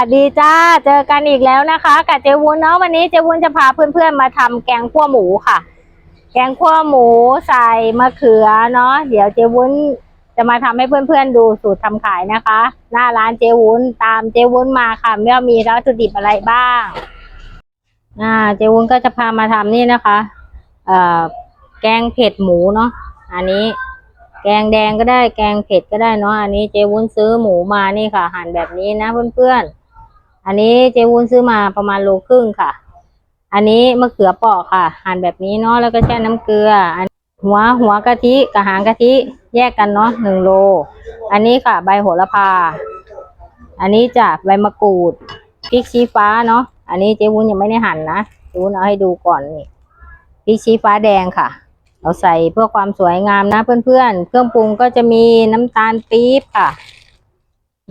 วัสดีจ้า เจอกันอีกแล้วนะคะ กับเจวุ้นเนาะวันนี้เจวุ้นจะพาเพื่อนๆมาทำแกงขั่วหมูค่ะ แกงขั่วหมูใส่มะเขือเนาะเดี๋ยวเจวุ้นจะมาทำให้เพื่อนๆดูสูตรทำขายนะคะ หน้าร้านเจวุ้นตามเจวุ้นมาค่ะว่ามีวัตถุดิบอะไรบ้างอ่าเจวุ้นก็จะพามาทำนี่นะคะเอ่อแกงเผ็ดหมูเนาะอันนี้แกงแดงก็ได้แกงเผ็ดก็ได้เนาะอันนี้เจวุ้นซื้อหมูมานี่ค่ะ หั่นแบบนี้นะเพื่อนๆ อันนี้เจวุ้นซื้อมาประมาณโลครึ่งค่ะ อันนี้มะเขือเปราะค่ะ หั่นแบบนี้เนาะแล้วก็แช่น้ำเกลืออันหัวหัวกะทิกับหางกะทิแยกกันเนาะหนึ่งโล อันนี้ค่ะ ใบโหระพา อันนี้จะใบมะกรูดพริกชี้ฟ้าเนาะอันนี้เจวุ้นยังไม่ได้หั่นนะเจวุ้นเอาให้ดูก่อนนี่พริกชี้ฟ้าแดงค่ะ เราใส่เพื่อความสวยงามนะเพื่อนๆ เครื่องปรุงก็จะมีน้ำตาลปี๊บค่ะ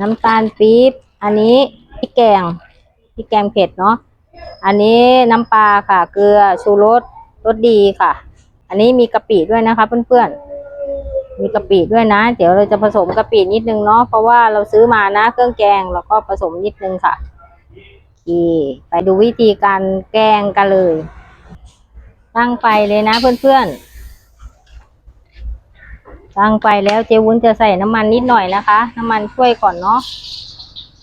น้ำตาลปี๊บ อันนี้ พริกแกงพริกแกงเผ็ดเนาะอันนี้น้ำปลาค่ะ เกลือชูรสรสดีค่ะ อันนี้มีกะปิด้วยนะคะ เพื่อนๆ มีกะปิด้วยนะ เดี๋ยวเราจะผสมกะปินิดนึงเนาะเพราะว่าเราซื้อมานะ เครื่องแกงแล้วก็ผสมนิดนึงค่ะโอเคไปดูวิธีการแกงกันเลย ตั้งไฟเลยนะเพื่อนๆตั้งไฟแล้วเจวุ้นจะใส่น้ำมันนิดหน่อยนะคะ น้ำมันช่วยก่อนเนาะ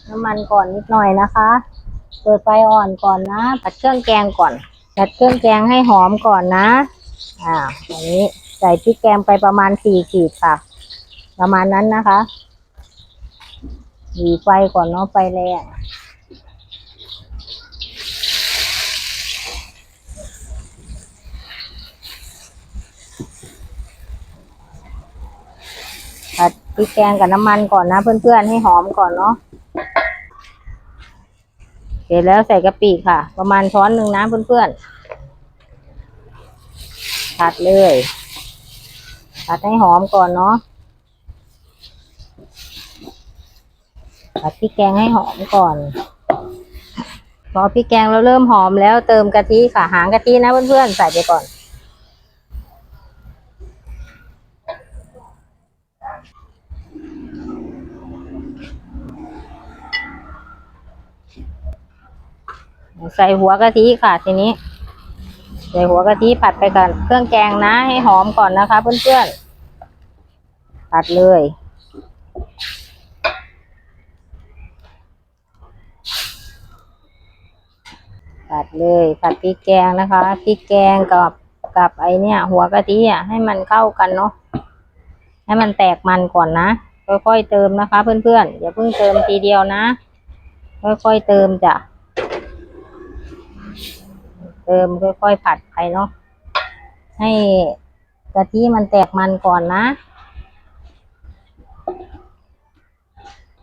น้ำมันก่อนนิดหน่อยนะคะ เปิดไฟอ่อนก่อนนะผัดเครื่องแกงก่อนผัดเครื่องแกงให้หอมก่อนนะ อ่าอันนี้ใส่พริกแกงไปประมาณสี่ขีดค่ะ ประมาณนั้นนะคะหวีไฟก่อนเนาะไฟแรงผัดพริกแกงกับน้ำมันก่อนนะ เพื่อนๆให้หอมก่อนเนาะ เสร็จแล้วใส่กะปิค่ะ ประมาณช้อนหนึ่งนะเพื่อนๆผัดเลยผัดให้หอมก่อนเนาะผัดพริกแกงให้หอมก่อนพอพริกแกงเราเริ่มหอมแล้วเติมกะทิค่ะหางกะทินะเพื่อนๆใส่ไปก่อน ใส่หัวกะทิค่ะทีนี้ ใส่หัวกะทิผัดไปกับเครื่องแกงนะ ให้หอมก่อนนะคะเพื่อนๆผัดเลย ผัดเลยผัดพริกแกงนะคะพริกแกงกับกับไอเนี่ย หัวกะทิอะให้มันเข้ากันเนาะให้มันแตกมันก่อนนะค่อยๆเติมนะคะ เพื่อนๆอย่าเพิ่งเติมทีเดียวนะค่อยๆเติมจ้ะ เติมค่อยๆผัดไปเนาะให้กะทิมันแตกมันก่อนนะ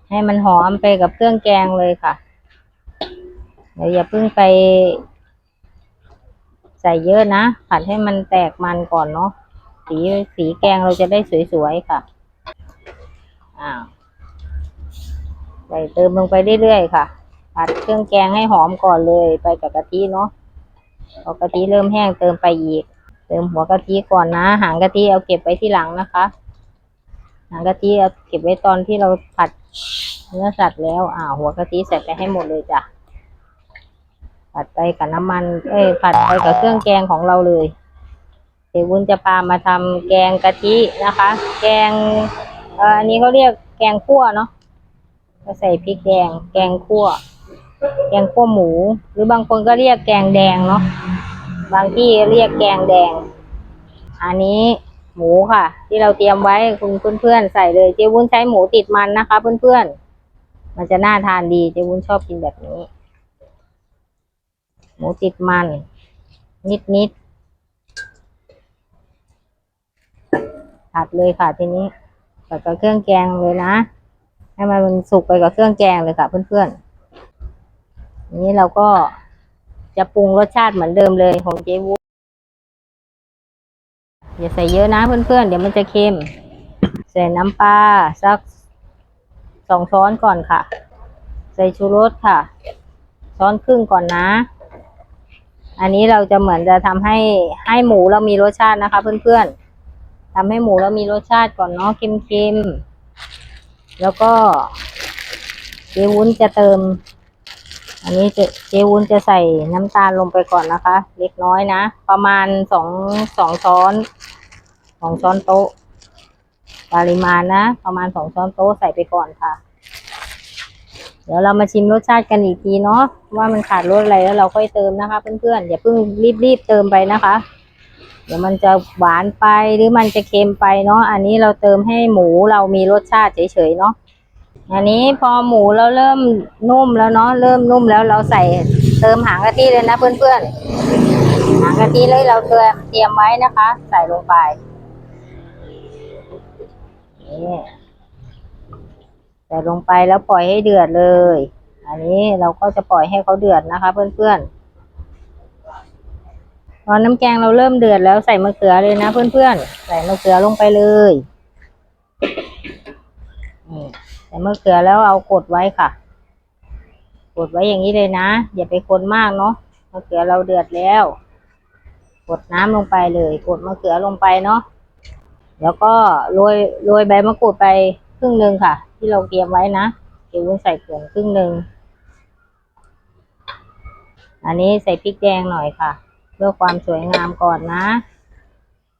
ให้มันหอมไปกับเครื่องแกงเลยค่ะ เดี๋ยวอย่าเพิ่งไป ใส่เยอะนะ ผัดให้มันแตกมันก่อนเนาะสีสีแกงเราจะได้สวยๆค่ะอ้าวใส่เติมลงไปเรื่อยๆค่ะ ผัดเครื่องแกงให้หอมก่อนเลยไปกับกะทิเนาะ พอกะทิเริ่มแห้งเติมไปอีก เติมหัวกะทิก่อนนะ หางกะทิเอาเก็บไว้ที่หลังนะคะ หางกะทิเอาเก็บไว้ตอนที่เราผัดเนื้อสัตว์แล้วอ่าหัวกะทิใส่ไปให้หมดเลยจ้ะผัดไปกับน้ำมัน เอ้ยผัดไปกับเครื่องแกงของเราเลยเดี๋ยววุ้นจะพามาทำแกงกะทินะคะ แกงเอ่ออันนี้เขาเรียกแกงคั่วเนาะก็ใส่พริกแดงแกงคั่ว แกงคั่วหมู หรือบางคนก็เรียกแกงแดงเนาะบางที่เรียกแกงแดง อันนี้หมูค่ะ ที่เราเตรียมไว้คุณเพื่อนๆใส่เลยเจ๊วุ้นใช้หมูติดมันนะคะ เพื่อนๆมันจะน่าทานดีเจ๊วุ้นชอบกินแบบนี้ หมูติดมัน นิดๆผัดเลยค่ะทีนี้ใส่กับเครื่องแกงเลยนะ ให้มันสุกไปกับเครื่องแกงเลยค่ะ เพื่อนๆ นี้เราก็จะปรุงรสชาติเหมือนเดิมเลยของเจวุอย่าใส่เยอะนะเพื่อนๆ เดี๋ยวมันจะเค็ม ใส่น้ำปลาสักสองช้อนก่อนค่ะ ใส่ชูรสค่ะ ช้อนครึ่งก่อนนะ อันนี้เราจะเหมือนจะทำให้ให้หมูเรามีรสชาตินะคะ เพื่อนๆทำให้หมูเรามีรสชาติก่อนเนาะเค็มๆ แล้วก็เจวุ้นจะเติม อันนี้เจเจวุ้นจะใส่น้ำตาลลงไปก่อนนะคะ เล็กน้อยนะ ประมาณสองสองช้อนสองช้อนโต๊ะ ปริมาณนะ ประมาณสองช้อนโต๊ะใส่ไปก่อนค่ะ เดี๋ยวเรามาชิมรสชาติกันอีกทีเนาะว่ามันขาดรสอะไรแล้วเราค่อยเติมนะคะ เพื่อนๆอย่าเพิ่งรีบๆเติมไปนะคะ เดี๋ยวมันจะหวานไปหรือมันจะเค็มไปเนาะอันนี้เราเติมให้หมูเรามีรสชาติเฉยๆเนาะ อันนี้พอหมูเราเริ่มนุ่มแล้วเนาะเริ่มนุ่มแล้วเราใส่เติมหางกะทิเลยนะเพื่อนๆหางกะทิเลยเราเตรียมเตรียมไว้นะคะ ใส่ลงไปนี่ใส่ลงไปแล้วปล่อยให้เดือดเลย อันนี้เราก็จะปล่อยให้เขาเดือดนะคะ เพื่อนๆตอนน้ำแกงเราเริ่มเดือดแล้วใส่มะเขือเลยนะเพื่อนๆใส่มะเขือลงไปเลยนี่ ใส่มะเขือแล้วเอากดไว้ค่ะ กดไว้อย่างนี้เลยนะ อย่าไปคนมากเนาะมะเขือเราเดือดแล้ว กดน้ำลงไปเลย กดมะเขือลงไปเนาะแล้วก็โรยโรยใบมะกรูดไปครึ่งหนึ่งค่ะ ที่เราเตรียมไว้นะเดี๋ยววุ้นใส่เกลือครึ่งหนึ่งอันนี้ใส่พริกแดงหน่อยค่ะ เพื่อความสวยงามก่อนนะ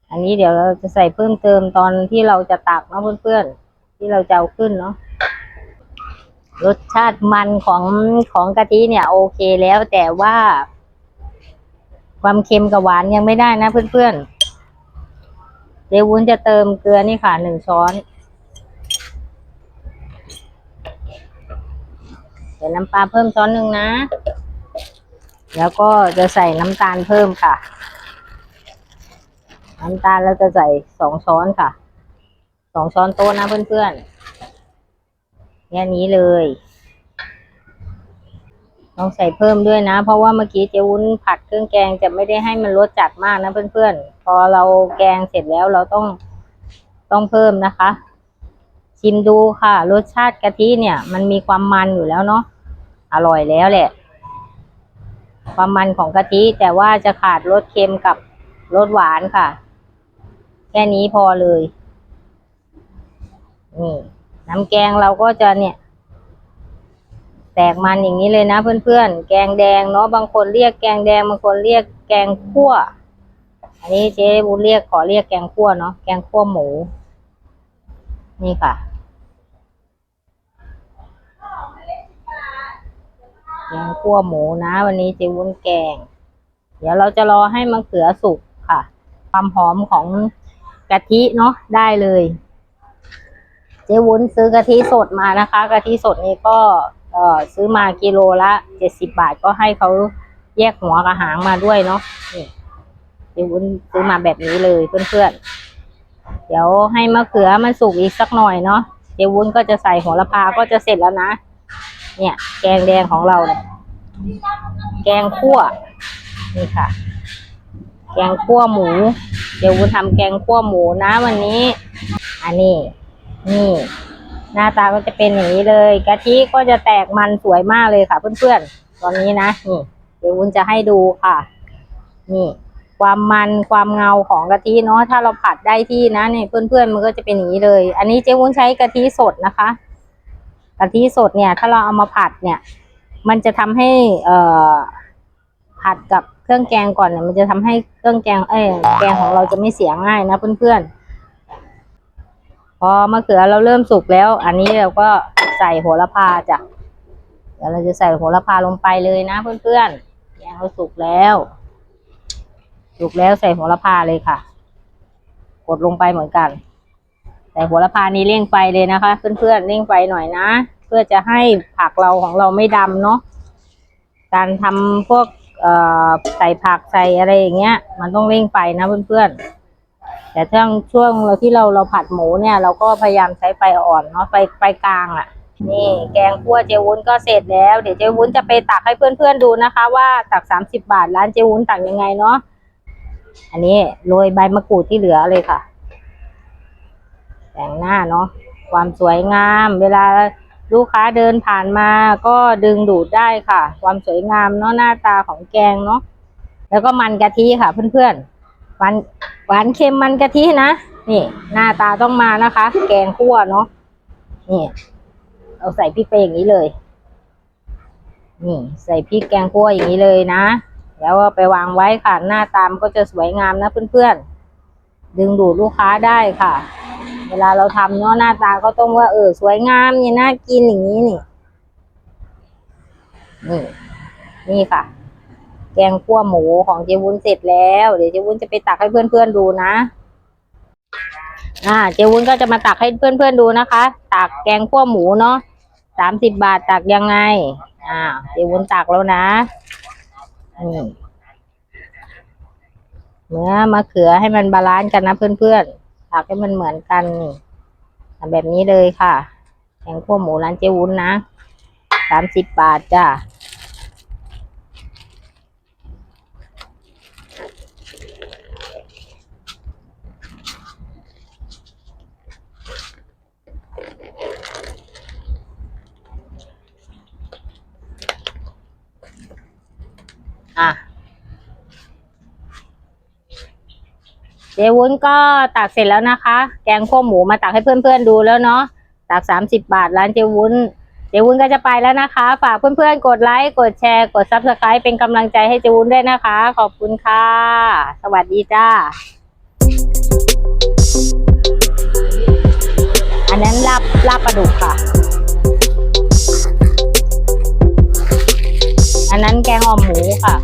อันนี้เดี๋ยวเราจะใส่เพิ่มเติมตอนที่เราจะตักเนาะเพื่อนๆที่เราจะเอาขึ้นเนาะ รสชาติมันของของกะทิเนี่ย โอเคแล้วแต่ว่า ความเค็มกับหวานยังไม่ได้นะเพื่อนๆเดี๋ยววุ้นจะเติมเกลือนี่ค่ะหนึ่งช้อน เดี๋ยวน้ำปลาเพิ่มช้อนหนึ่งนะ แล้วก็จะใส่น้ำตาลเพิ่มค่ะ น้ำตาลเราจะใส่สองช้อนค่ะสองช้อนโต๊ะนะเพื่อนๆ แค่นี้เลยต้องใส่เพิ่มด้วยนะ เพราะว่าเมื่อกี้เจ๊วุ้นผัดเครื่องแกงจะไม่ได้ให้มันรสจัดมากนะเพื่อนๆ พอเราแกงเสร็จแล้วเราต้องต้องเพิ่มนะคะ ชิมดูค่ะ รสชาติกะทิเนี่ย มันมีความมันอยู่แล้วเนาะอร่อยแล้วแหละ ความมันของกะทิแต่ว่าจะขาดรสเค็มกับรสหวานค่ะ แค่นี้พอเลย นี่ น้ำแกงเราก็จะเนี่ย แตกมันอย่างนี้เลยนะเพื่อนๆ แกงแดงเนาะบางคนเรียกแกงแดงบางคนเรียกแกงคั่ว อันนี้เจ๊บุญเรียกขอเรียกแกงคั่วเนาะแกงคั่วหมู นี่ค่ะแกงคั่วหมูนะ วันนี้เจ๊วุ้นแกง เดี๋ยวเราจะรอให้มะเขือสุกค่ะ ความหอมของกะทิเนาะได้เลย จวุ้นซื้อกะทิสดมานะคะกะทิสดนี้ก็เออซื้อมากิโลละเจ็ดสิบบาทก็ให้เขาแยกหัวกับหางมาด้วยเนาะนี่เจวุ้นซื้อมาแบบนี้เลยเพื่อนๆ เดี๋ยวให้มะเขือมันสุกอีกสักหน่อยเนาะเจวุ้นก็จะใส่โหระพาก็จะเสร็จแล้วนะ เนี่ย แกงแดงของเราเนี่ยแกงคั่วนี่ค่ะ แกงคั่วหมู เดี๋ยววุ้นทำแกงคั่วหมูนะวันนี้ อันนี้ นี่ หน้าตาก็จะเป็นอย่างนี้เลยกะทิก็จะแตกมันสวยมากเลยค่ะ เพื่อนๆ ตอนนี้นะนี่เดี๋ยววุ้นจะให้ดูค่ะ นี่ ความมันความเงาของกะทิเนาะถ้าเราผัดได้ที่นะเนี่ยเพื่อนๆมันก็จะเป็นอย่างนี้เลย อันนี้เจ๊วุ้นใช้กะทิสดนะคะกะทิสดเนี่ย ถ้าเราเอามาผัดเนี่ย มันจะทำให้เอ่อผัดกับเครื่องแกงก่อนเนี่ยมันจะทำให้เครื่องแกงเอ้ยแกงของเราจะไม่เสียง่ายนะเพื่อนๆ พอมะเขือเราเริ่มสุกแล้ว อันนี้เราก็ใส่โหระพาจ้ะเดี๋ยวเราจะใส่โหระพาลงไปเลยนะเพื่อนๆแกงเราสุกแล้ว สุกแล้วใส่โหระพาเลยค่ะ กดลงไปเหมือนกัน ใส่โหระพานี้เร่งไฟเลยนะคะ เพื่อนๆเร่งไฟหน่อยนะ เพื่อจะให้ผักเราของเราไม่ดำเนาะการทำพวกใส่ผักใส่อะไรอย่างเงี้ย มันต้องเร่งไฟนะเพื่อนๆ แต่ช่วงช่วงเราที่เราเราผัดหมูเนี่ย เราก็พยายามใช้ไฟอ่อนเนาะไฟไฟกลางอะ่ะ นี่แกงคั่วเจวุ้นก็เสร็จแล้ว เดี๋ยวเจวุ้นจะไปตักให้เพื่อนๆดูนะคะ ว่าตักสามสิบบาทร้านเจวุ้นตักยังไงเนาะอันนี้โรยใบมะกรูดที่เหลือเลยค่ะ แต่งหน้าเนาะความสวยงาม เวลาลูกค้าเดินผ่านมาก็ดึงดูดได้ค่ะ ความสวยงามเนาะหน้าตาของแกงเนาะแล้วก็มันกะทิค่ะเพื่อนๆ หวานหวานเค็มมันกะทินะนี่หน้าตาต้องมานะคะ แกงคั่วเนาะนี่เอาใส่พริกไปอย่างนี้เลย นี่ ใส่พริกแกงคั่วอย่างนี้เลยนะ แล้วก็ไปวางไว้ค่ะ หน้าตามก็จะสวยงามนะเพื่อนๆ ดึงดูดลูกค้าได้ค่ะ เวลาเราทำเนาะหน้าตาก็ต้องว่าเออสวยงามนี่น่ากินอย่างนี้นี่ นี่ นี่ค่ะ แกงคั่วหมูของเจวุ้นเสร็จแล้ว เดี๋ยวเจวุ้นจะไปตักให้เพื่อนๆดูนะ อ่า เจวุ้นก็จะมาตักให้เพื่อนๆดูนะคะ ตักแกงคั่วหมูเนาะสามสิบบาทตักยังไง อ่า เจวุ้นตักแล้วนะเนื้อมะเขือให้มันบาลานซ์กันนะเพื่อนๆตักให้มันเหมือนกันแบบนี้เลยค่ะ แกงคั่วหมูร้านเจวุ้นนะสามสิบบาทจ้ะ อะเจวุ้นก็ตักเสร็จแล้วนะคะ แกงคั่วหมูมาตักให้เพื่อนๆดูแล้วเนาะตักสามสิบบาทร้านเจวุ้นเจวุ้นก็จะไปแล้วนะคะ ฝากเพื่อนๆ กดไลค์ กดแชร์ กดซับสไคร b ์เป็นกำลังใจให้เจวุ้นด้วยนะคะ ขอบคุณค่ะ สวัสดีจ้า อันนั้นลาบลาบปลาดุกค่ะ อันนั้นแกงอ่อมหมูค่ะ